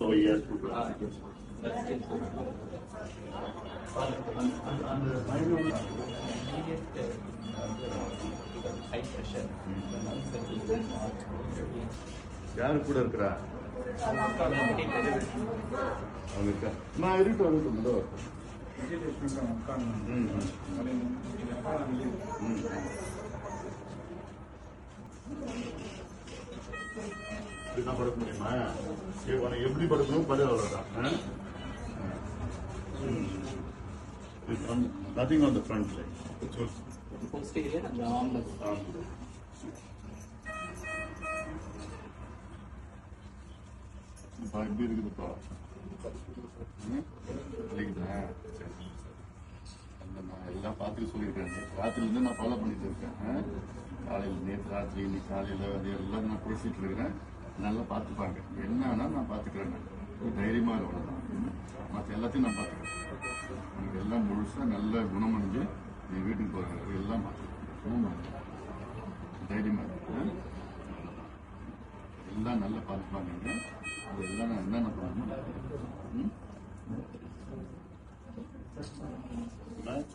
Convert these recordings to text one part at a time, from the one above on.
Case கொடுக்குறாங்க அந்த பயணம் ஹை ப்ரெஷர் யாரு கூட இருக்கிறா அவங்க இருக்கா நான் இருக்கட்டும் இருக்கட்டும் இதோ. ம், ம், ம். இப்படிதான் படுக்க முடியுமா? சரி, உனக்கு எப்படி படுக்கணும்? படு அவ்வளவுதான். Nothing on the front like எப்படி இருக்குதுப்பா நான் எல்லாம் பார்த்துட்டு சொல்லியிருக்கேன். ராத்திரிலேருந்து நான் ஃபாலோ பண்ணிட்டு இருக்கேன். காலையில் நேற்று ராத்திரி இன்னைக்கு காலையில் அது எல்லாம் நான் பேசிட்டு இருக்கிறேன் நல்லா பார்த்துப்பாங்க. என்னன்னா நான் பார்த்துக்கிறேன் தைரியமாக இருக்கணும் மற்ற எல்லாத்தையும் நான் பார்த்துக்கிறேன். உனக்கு எல்லாம் முழுசாக நல்ல குணமடைஞ்சு நீ வீட்டுக்கு போகிற எல்லாம் பார்த்துக்கிறேன். தைரியமாக இருக்கு எல்லாம் நல்லா பார்த்துப்பாங்க அது எல்லாம் நான் என்னென்ன பண்ணணும் ம்? நான்,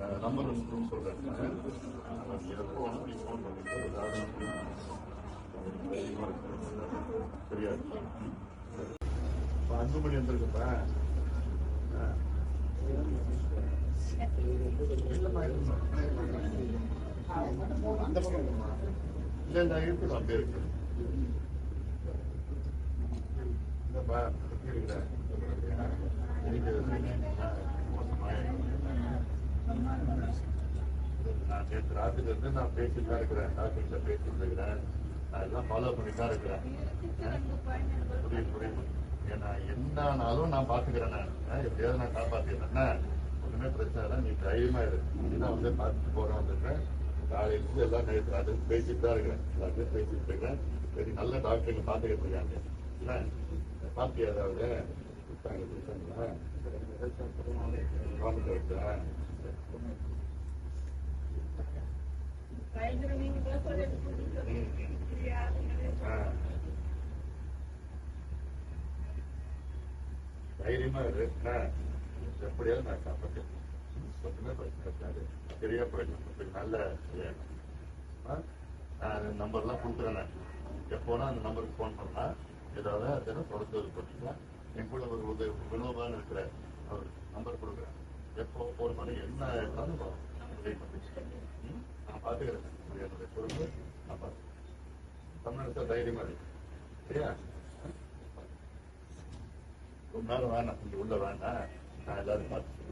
அஹ், நம்பர் வந்து சொல்றேன் சரியா அஞ்சு மணி அன்புமணி வந்திருக்குப்பா ஆ. இல்லம்மா, இல்லம்மா. அந்த பக்கம் இல்லம்மா. இல்ல இல்ல இருக்குது அப்படியே இருக்கு என்னப்பா எப்படி இருக்கிற? நான் நேற்று ராத்திரில இருந்து நான் பேசிட்டு தான் இருக்கிறேன் டாக்டர்கிட்ட பேசிட்டு இருக்கிறேன் நான் எல்லாம் ஃபாலோ பண்ணிட்டு தான் இருக்கிறேன்? புரியுது புரியுது. ஏன்னா என்னானாலும் நான் பாத்துக்கிறேன் நான். எப்படியாவது நான் காப்பாத்திடுறேன்? ஒண்ணுமே பிரச்சனை இல்லை. நீ தைரியமா இரு. நான் வந்து பார்த்துட்டு போறேன் வந்துருக்கேன் காலையில இருந்து எல்லாம் நேற்று ராத்திரி பேசிட்டு தான் இருக்கிறேன். எல்லாத்தையும் பேசிட்டு இருக்கிறேன் சரி நல்ல டாக்டருங்க பாத்துக்கிட்டு இருக்காங்க. என்ன பாத்தியா ஏதாவது கொடுத்தாங்க கொடுத்தாங்களா. தைரியமா இரு. எப்படியாவது நான் காப்பாற்றேன் பிரச்சனை இருக்காது. சரியா போயிடலாம் நல்ல சரியாயிடும். ஆ? நான் நம்பர்லாம் கொடுக்குறேன் நான். எப்போனா அந்த நம்பருக்கு ஃபோன் பண்ணா ஏதாவது அதெல்லாம் தொடர்ந்து இது பண்ணிக்கலாம் என் கூட ஒரு உதவி வினோபான்னு இருக்கிற அவர் நம்பர் கொடுக்குறேன் எப்போ ஃபோன் பண்ணி என்ன இருந்தாலும் உதவி பண்ணி நான் பார்த்துக்கிறேன் என்னுடைய பொறுப்பு நான் பார்த்துக்கிறேன் தமிழ்நாடு தைரியமா இருக்கு சரியா? ரொம்ப நேரம் வேணாம் கொஞ்சம் உள்ள வேணாம் நான் எல்லாரும் பார்த்து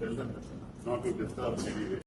Not to disturb anyway.